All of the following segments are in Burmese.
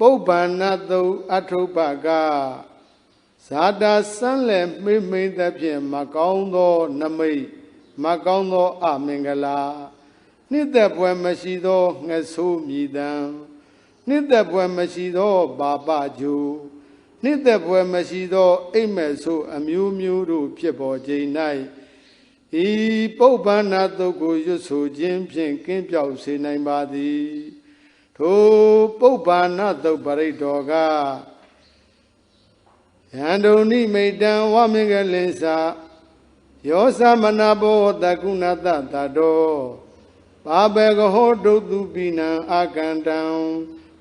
ပုပ္ပန္နသုအထုပ္ပကဇာတာစံလဲမိမ့်မိန်သဖြင့်မကောင်းသော နမိတ်မကောင်းသောအမင်္ဂလာနှစ်သက်ပွဲမရှိသောငဆိုးမြည်တံနှစ်သက်ပွဲမရှိသောဘာပဂျူနှစ်သက်ပွဲမရှိသောအိမ်မဲ့ဆိုးအမျိုးမျိုးတို့ဖြစ်ပေါ်ခြင်း၌ဤပုပ္ပန္နသုကိုရွတ်ဆိုခြင်းဖြင့်ကင်းပြောက်စေနိုင်ပါသည် ထိုပုပ္ပန္နသုပရိတ်တော်ကယန္တုန်နိမိတံဝမင်္ဂလင်္စာယောသမနာဘောတကုဏတတတောပါဘေကဟောဒုတုပိနံအာကန္တံ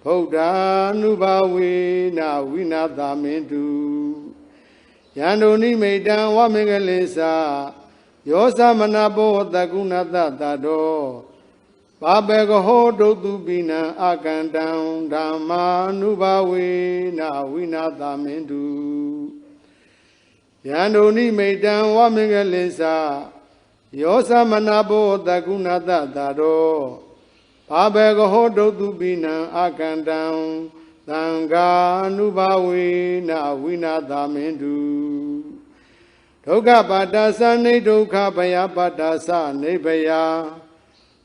ဗုဒ္ဓ ानु ဘာဝေနဝိနာသမင်တုယန္တုန်နိမိတံဝမင်္ဂလင်္စာယောသမနာဘောတကုဏတတတော ပါပေကဟောဒုတုပိနံအာကန္တံဓမ္မာနုဘာဝေနဝိနာသမင်တုယန္တုန်နိမိတံဝမင်္ဂလင်္စာယောသမနာဘောတကုဏတတတောဘာဘေကဟောဒုတုပိနံအာကန္တံသံဃာနုဘာဝေနဝိနာသမင်တုဒုက္ခပါတ္တသနိဒုက္ခဘယပါတ္တသနိဗယ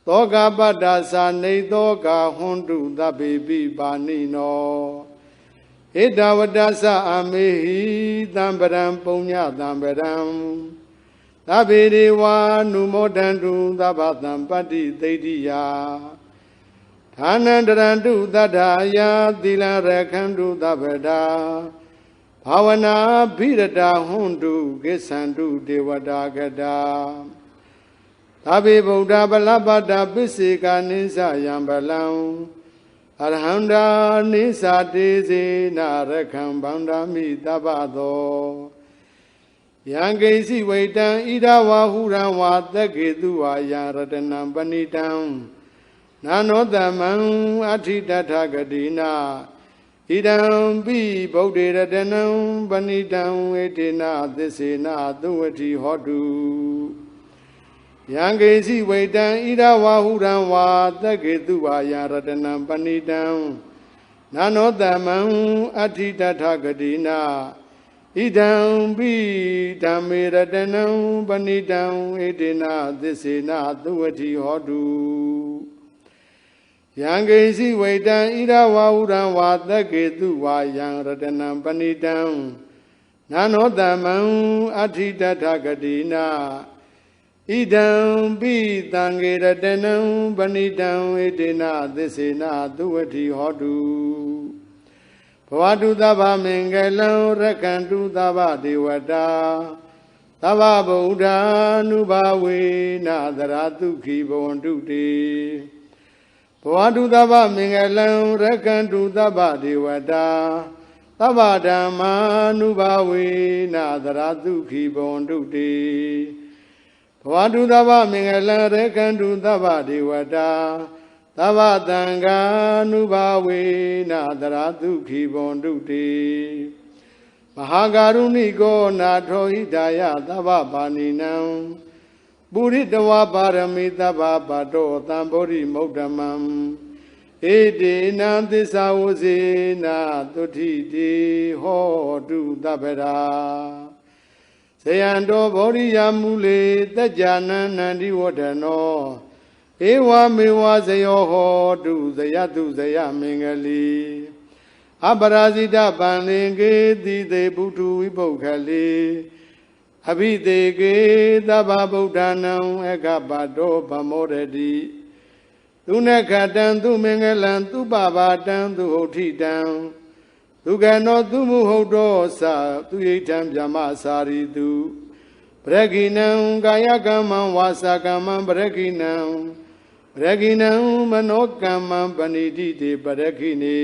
သောကပတ္တသနိသောကဟွန်တုသဗ္ဗေပိပါဏိနောဣဒဝတ္တသအမေဟိသံပရံပုံညသံပရံသဗ္ဗေဒေဝနုမောတန္တုသဗ္ဗသံပတ္တိသိတိယဌာနန္တရန္တုတတ္ထာယသီလရခန္တုသဗ္ဗတာဘာဝနာဘိရတာဟွန်တုကိသန္တုဒေဝတာကတာ သဗ္ဗေဗုဒ္ဓဗလပတ္တပစ္စေကနိစ္စယံဗလံအရဟန္တာနိစ္စတေစေနာရခံဗန္ဓာမိတပ္ပသောယံကိစီဝိတံဣဒဝါဟုရံဝါသက္ကေတုဝါယရတနံပဏိတံနာနောတမံအဋ္ဌိတထဂတိနာဣဒံပိဗုဒ္ဓေရတနံပဏိတံဝေတေနသစ္စေနသုဝတိဟောတု ယံကေစီဝိတံဣဒဝါဟုရံဝါသက္ကေတုဝါယရတနံပဏိတံနာနောတမံအဋ္ဌိတထဂတိနာဣဒံပိဓမ္မေရတနံပဏိတံဣတေနသစ္စေနသုဝတိဟောတုယံကိစီဝိတံဣဒဝါဟုရံဝါသက္ကေတုဝါယံရတနံပဏိတံနာနောတမံအဋ္ဌိတထဂတိနာ ဣဒံပိတံငေရတနံပဏိတံဣတေနသစ္စေနသုဝတိဟောတုဘဝတုသဗ္ဗမင်္ဂလံရကန္တုသဗ္ဗဒေဝတာသဗ္ဗဗုဒ္ဓ ानु ဘာဝေနသရတုခိဘဝန္တုတေဘဝတုသဗ္ဗမင်္ဂလံရကန္တုသဗ္ဗဒေဝတာသဗ္ဗဓမ္မာ ानु ဘာဝေနသရတုခိဘဝန္တုတေ ဘဝတုသဗ္ဗမင်္ဂလံရကန္တုသဗ္ဗဒေဝတာသဗ္ဗတံဃာနုဘာဝေနသရတုခိဘွန်တုတေမဟာကာရုဏိကောနာထောဟိတာယသဗ္ဗပါဏိနံပုရိတဝပါရမိသဗ္ဗပါတောသံဗောဓိမုဒ္ဓမံဧတေနံသစ္စာဝဇေနာတုထိတိဟောတုသဗ္ဗရာ ဇယံတောဗောဓိယမူလေတัจจနန္နန္တိဝဒနောဧဝမေဝဇယောဟောတုဇယတုဇယမင်္ဂလီအပရာဇိတပံလင်ကေတိတေဘုထုဝိပုခလေအဘိတေကေသဗ္ဗဗုဒ္ဓနံအကပတောဗမောရတိသူနခတံသူမင်္ဂလံသူပပါတံသူဟုတ်ထိတံ သူကနောသူမုဟုတ်တောသသူယိထံဗျမစာရီတုပရဂိနံကာယကမ္မံဝါစာကမ္မံပရဂိနံပရဂိနံမနောကမ္မံပဏိတိတေပရဂိနေ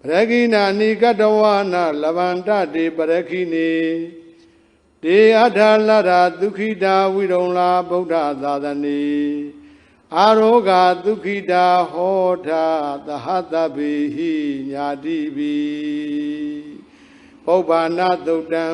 ပရဂိနာနိကတဝနာလဗန္တတေပရဂိနေတေအထာလရာဒုခိတာဝိရုံလာဗုဒ္ဓသာသနေ အာရောဂဒုခိတာဟောတာသဟတဗေဟိညာတိပိပုဗ္ဗာနာသုတ်တံ